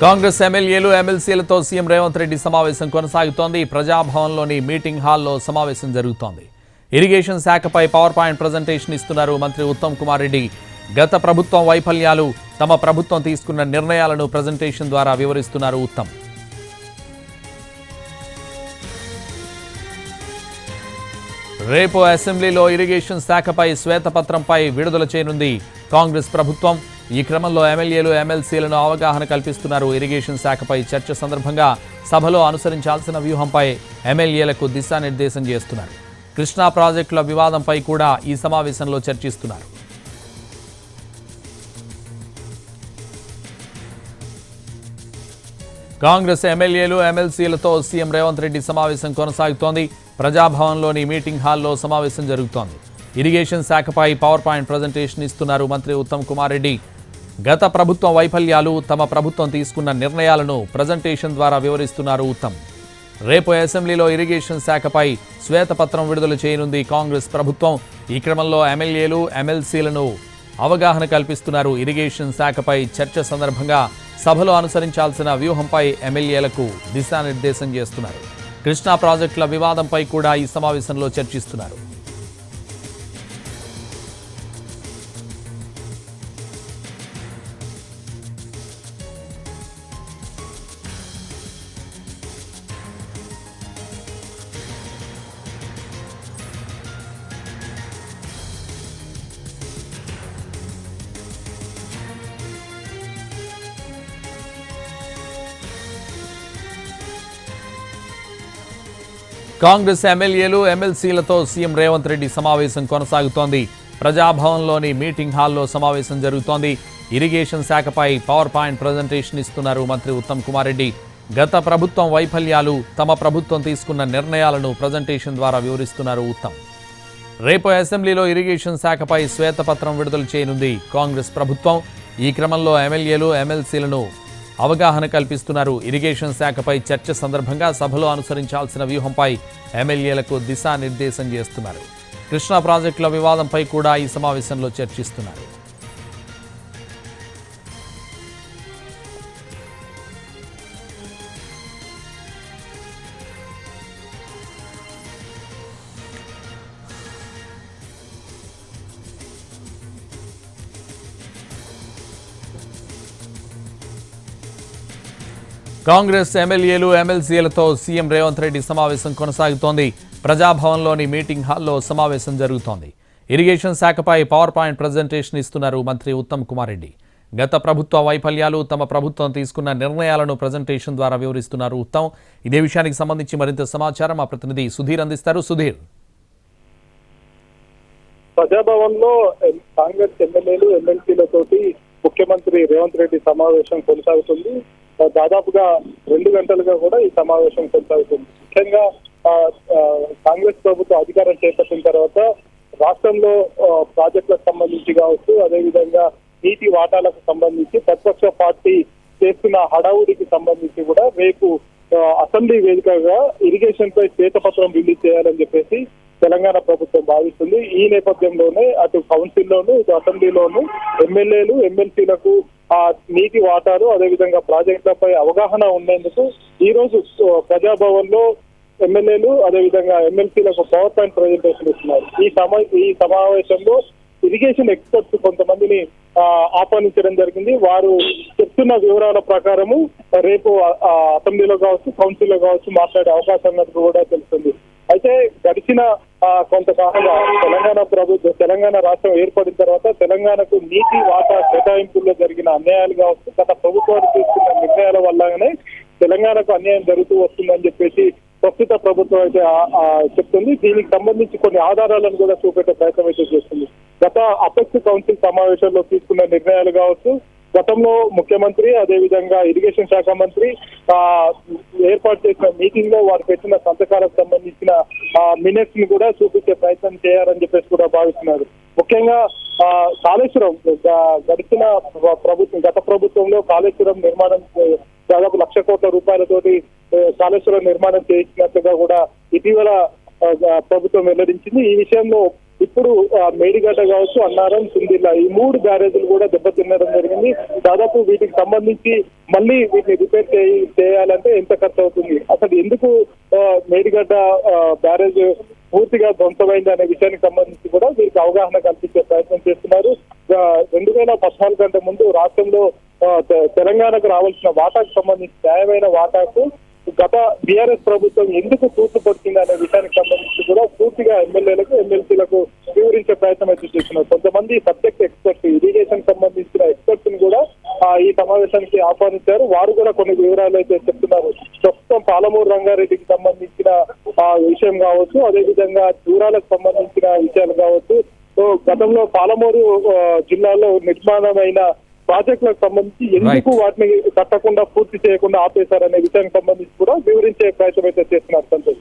కాంగ్రెస్ ఎమ్మెల్యేలు ఎమ్మెల్సీలతో సీఎం రేవంత్ రెడ్డి సమావేశం కొనసాగుతోంది. ప్రజాభవన్లోని మీటింగ్ హాల్లో సమావేశం జరుగుతోంది. ఇరిగేషన్ శాఖపై పవర్ పాయింట్ ప్రజెంటేషన్ ఇస్తున్నారు మంత్రి ఉత్తమ్ కుమార్ రెడ్డి. గత ప్రభుత్వం వైఫల్యాలు తమ ప్రభుత్వం తీసుకున్న నిర్ణయాలను ప్రజెంటేషన్ ద్వారా వివరిస్తున్నారు ఉత్తమ్. రేపు అసెంబ్లీలో ఇరిగేషన్ శాఖపై శ్వేతపత్రంపై విడుదల చేయనుంది కాంగ్రెస్ ప్రభుత్వం. ఈ క్రమంలో ఎమ్మెల్యేలు ఎమ్మెల్సీలను అవగాహన కల్పిస్తున్నారు. ఇరిగేషన్ శాఖపై చర్చ సందర్భంగా సభలో అనుసరించాల్సిన వ్యూహంపై ఎమ్మెల్యేలకు దిశానిర్దేశం చేస్తున్నారు. కృష్ణా ప్రాజెక్టుల వివాదంపై కూడా ఈ సమావేశంలో చర్చిస్తున్నారు. కాంగ్రెస్ ఎమ్మెల్యేలు ఎమ్మెల్సీలతో సీఎం రేవంత్ రెడ్డి సమావేశం కొనసాగుతోంది. ప్రజాభవన్లోని మీటింగ్ హాల్లో సమావేశం జరుగుతోంది. ఇరిగేషన్ శాఖపై పవర్ పాయింట్ ప్రజెంటేషన్ ఇస్తున్నారు మంత్రి ఉత్తమ్ కుమార్ రెడ్డి. గత ప్రభుత్వం వైఫల్యాలు తమ ప్రభుత్వం తీసుకున్న నిర్ణయాలను ప్రజెంటేషన్ ద్వారా వివరిస్తున్నారు ఉత్తమ్. రేపు అసెంబ్లీలో ఇరిగేషన్ శాఖపై శ్వేతపత్రం విడుదల చేయనుంది కాంగ్రెస్ ప్రభుత్వం. ఈ క్రమంలో ఎమ్మెల్యేలు ఎమ్మెల్సీలను అవగాహన కల్పిస్తున్నారు ఇరిగేషన్ శాఖపై చర్చ సందర్భంగా. సభలో అనుసరించాల్సిన వ్యూహంపై ఎమ్మెల్యేలకు దిశానిర్దేశం చేస్తున్నారు. కృష్ణా ప్రాజెక్టుల వివాదంపై కూడా ఈ సమావేశంలో చర్చిస్తున్నారు. కాంగ్రెస్ ఎమ్మెల్యేలు ఎమ్మెల్సీలతో సీఎం రేవంత్ రెడ్డి సమావేశం కొనసాగుతోంది. ప్రజాభవన్లోని మీటింగ్ హాల్లో సమావేశం జరుగుతోంది. ఇరిగేషన్ శాఖపై పవర్ పాయింట్ ప్రజెంటేషన్ ఇస్తున్నారు మంత్రి ఉత్తమ్ కుమార్ రెడ్డి. గత ప్రభుత్వం వైఫల్యాలు తమ ప్రభుత్వం తీసుకున్న నిర్ణయాలను ప్రజెంటేషన్ ద్వారా వివరిస్తున్నారు ఉత్తమ్. రేపు అసెంబ్లీలో ఇరిగేషన్ శాఖపై శ్వేతపత్రం విడుదల చేయనుంది కాంగ్రెస్ ప్రభుత్వం. ఈ క్రమంలో ఎమ్మెల్యేలు ఎమ్మెల్సీలను అవగాహన కల్పిస్తున్నారు. ఇరిగేషన్ శాఖపై చర్చ సందర్భంగా సభలో అనుసరించాల్సిన వ్యూహంపై ఎమ్మెల్యేలకు దిశానిర్దేశం చేస్తున్నారు. కృష్ణా ప్రాజెక్టుల వివాదంపై కూడా ఈ సమావేశంలో చర్చిస్తున్నారు. కాంగ్రెస్ ఎమ్మెల్యేలు ఎమ్మెల్సీలతో సీఎం రేవంత్ రెడ్డి సమావేశం కొనసాగుతోంది. ప్రజాభవన్లోని మీటింగ్ హాల్లో సమావేశం జరుగుతోంది. ఇరిగేషన్ శాఖపై పవర్ పాయింట్ ప్రజెంటేషన్ ఇస్తున్నారు మంత్రి ఉత్తమ్ కుమార్ రెడ్డి. గత ప్రభుత్వ వైఫల్యాలు తమ ప్రభుత్వం తీసుకున్న నిర్ణయాలను ప్రజెంటేషన్ ద్వారా వివరిస్తున్నారు ఉత్తమ్. ఇదే విషయానికి సంబంధించి మరింత సమాచారం మా ప్రతినిధి సుధీర్ అందిస్తారు. సుధీర్. ప్రజాభవన్లో కాంగ్రెస్ ఎమ్మెల్యేలు ఎమ్మెల్సీలతోటి ముఖ్యమంత్రి రేవంత్ రెడ్డి సమావేశం కొనసాగుతుంది. దాదాపుగా రెండు గంటలుగా కూడా ఈ సమావేశం కొనసాగుతుంది. ముఖ్యంగా ఆ, కాంగ్రెస్ ప్రభుత్వం అధికారం చేపట్టిన తర్వాత రాష్ట్రంలో ప్రాజెక్టులకు సంబంధించి కావచ్చు అదేవిధంగా నీటి వాటాలకు సంబంధించి ప్రతిపక్ష పార్టీ చేస్తున్న హడావుడికి సంబంధించి కూడా రేపు అసెంబ్లీ వేదికగా ఇరిగేషన్ పై శ్వేతపత్రం రిలీజ్ చేయాలని చెప్పేసి తెలంగాణ ప్రభుత్వం భావిస్తుంది. ఈ నేపథ్యంలోనే అటు కౌన్సిల్లోను ఇటు అసెంబ్లీలోను ఎమ్మెల్యేలు ఎమ్మెల్సీలకు ఆ నీటి వాటాలు అదేవిధంగా ప్రాజెక్టులపై అవగాహన ఉండేందుకు ఈ రోజు ప్రజాభవన్లో ఎమ్మెల్యేలు అదేవిధంగా ఎమ్మెల్సీలకు పవర్ పాయింట్ ప్రజెంటేషన్ ఇస్తున్నారు. ఈ సమా ఈ సమావేశంలో ఇరిగేషన్ ఎక్స్పర్ట్స్ కొంతమందిని ఆహ్వానించడం జరిగింది. వారు చెప్తున్న వివరాల ప్రకారము రేపు ఆ, అసెంబ్లీలో కావచ్చు కౌన్సిల్లో కావచ్చు మాట్లాడే అవకాశం ఉన్నట్టు కూడా తెలుస్తుంది. అయితే గడిచిన కొంతకాలంగా తెలంగాణ ప్రభుత్వం తెలంగాణ రాష్ట్రం ఏర్పడిన తర్వాత తెలంగాణకు నీటి వాటా కేటాయింపుల్లో జరిగిన అన్యాయాలు కావచ్చు గత ప్రభుత్వాలు తీసుకున్న నిర్ణయాల వల్లనే తెలంగాణకు అన్యాయం జరుగుతూ వస్తుందని చెప్పేసి ప్రస్తుత ప్రభుత్వం అయితే చెప్తుంది. దీనికి సంబంధించి కొన్ని ఆధారాలను కూడా చూపెట్టే ప్రయత్నం అయితే చేస్తుంది. గత అపెక్స్ కౌన్సిల్ సమావేశంలో తీసుకున్న నిర్ణయాలు కావచ్చు గతంలో ముఖ్యమంత్రి అదేవిధంగా ఇరిగేషన్ శాఖ మంత్రి ఆ ఏర్పాటు చేసిన మీటింగ్లో వారు పెట్టిన సంతకాలకు సంబంధించిన మినిట్స్ని కూడా చూపించే ప్రయత్నం చేయాలని చెప్పేసి కూడా భావిస్తున్నారు. ముఖ్యంగా ఆ, కాళేశ్వరం గడిచిన ప్రభుత్వం గత ప్రభుత్వంలో కాళేశ్వరం నిర్మాణం దాదాపు లక్ష కోట్ల రూపాయలతోటి కాళేశ్వరం నిర్మాణం చేయించినట్టుగా కూడా ఇటీవల ప్రభుత్వం వెల్లడించింది. ఈ విషయంలో ఇప్పుడు మేడిగడ్డ కావచ్చు అన్నారం సింధిల్లా ఈ మూడు బ్యారేజీలు కూడా దెబ్బతిన్నడం జరిగింది. దాదాపు వీటికి సంబంధించి మళ్ళీ వీటిని రిపేర్ చేయాలంటే ఎంత ఖర్చు అవుతుంది అసలు ఎందుకు మేడిగడ్డ బ్యారేజ్ పూర్తిగా ధ్వంసమైంది అనే విషయానికి సంబంధించి కూడా వీరికి అవగాహన కల్పించే ప్రయత్నం చేస్తున్నారు. రెండు వేల పద్నాలుగు కంటే ముందు రాష్ట్రంలో ఆ, తె- తెలంగాణకు రావాల్సిన వాటాకు సంబంధించి న్యాయమైన వాటాకు గత బీఆర్ఎస్ ప్రభుత్వం ఎందుకు తూట్లు పడుతుంది అనే విషయానికి సంబంధించి కూడా పూర్తిగా ఎమ్మెల్యేలకు ఎమ్మెల్సీలకు వివరించే ప్రయత్నం అయితే చేస్తున్నారు. కొంతమంది సబ్జెక్ట్ ఎక్స్పర్ట్స్ ఇరిగేషన్ సంబంధించిన ఎక్స్పర్ట్స్ని కూడా ఈ సమావేశానికి ఆహ్వానించారు. వారు కూడా కొన్ని వివరాలు అయితే చెప్తున్నారు. ప్రస్తుతం పాలమూరు రంగారెడ్డికి సంబంధించిన విషయం కావచ్చు అదేవిధంగా దూరాలకు సంబంధించిన విషయాలు కావచ్చు. సో గతంలో పాలమూరు జిల్లాలో నిర్మాణమైన ప్రాజెక్టులకు సంబంధించి ఎందుకు వాటిని కట్టకుండా పూర్తి చేయకుండా ఆపేశారనే విషయానికి సంబంధించి కూడా వివరించే ప్రయత్నం అయితే చేస్తున్నారు సంతోష్.